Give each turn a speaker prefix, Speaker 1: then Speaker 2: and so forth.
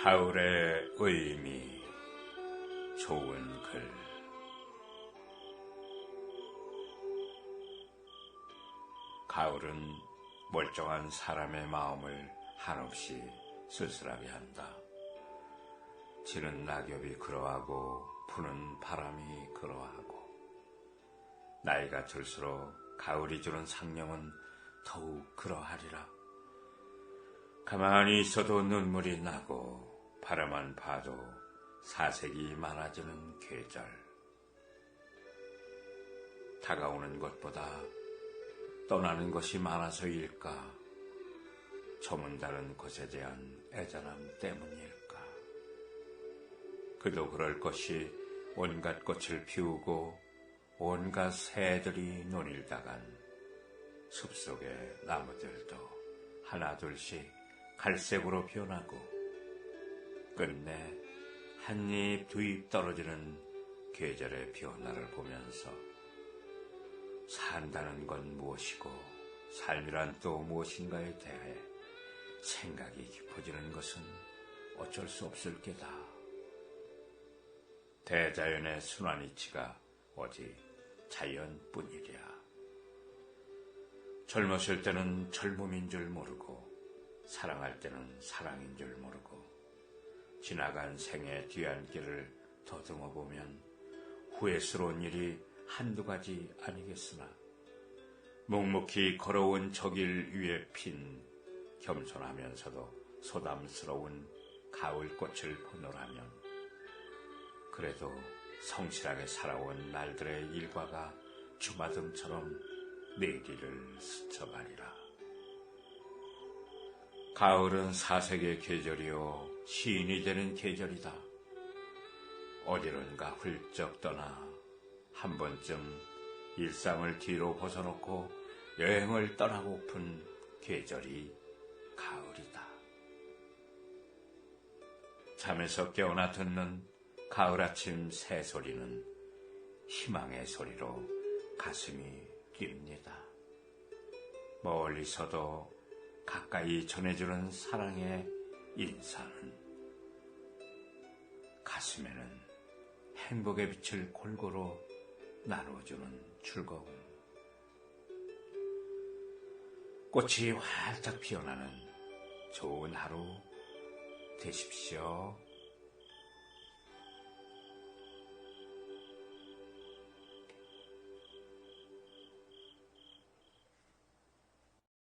Speaker 1: 가을의 의미 좋은 글 가을은 멀쩡한 사람의 마음을 한없이 쓸쓸하게 한다. 지는 낙엽이 그러하고 부는 바람이 그러하고 나이가 들수록 가을이 주는 상념은 더욱 그러하리라. 가만히 있어도 눈물이 나고 바라만 봐도 사색이 많아지는 계절. 다가오는 것보다 떠나는 것이 많아서일까? 저문다른 것에 대한 애잔함 때문일까? 그도 그럴 것이 온갖 꽃을 피우고 온갖 새들이 논일다간 숲속의 나무들도 하나둘씩 갈색으로 변하고 끝내 한 입 두 입 떨어지는 계절의 변화를 보면서 산다는 건 무엇이고 삶이란 또 무엇인가에 대해 생각이 깊어지는 것은 어쩔 수 없을 게다. 대자연의 순환이치가 오직 자연뿐이랴. 젊었을 때는 젊음인 줄 모르고 사랑할 때는 사랑인 줄 모르고 지나간 생의 뒤안길을 더듬어 보면 후회스러운 일이 한두 가지 아니겠으나 묵묵히 걸어온 저길 위에 핀 겸손하면서도 소담스러운 가을꽃을 보노라면 그래도 성실하게 살아온 날들의 일과가 주마등처럼 내일을 스쳐가리라. 가을은 사색의 계절이요 시인이 되는 계절이다. 어디론가 훌쩍 떠나 한 번쯤 일상을 뒤로 벗어놓고 여행을 떠나고픈 계절이 가을이다. 잠에서 깨어나 듣는 가을 아침 새 소리는 희망의 소리로 가슴이 뜁니다. 멀리서도 가까이 전해주는 사랑의 인사는 가슴에는 행복의 빛을 골고루 나눠주는 즐거움. 꽃이 활짝 피어나는 좋은 하루 되십시오.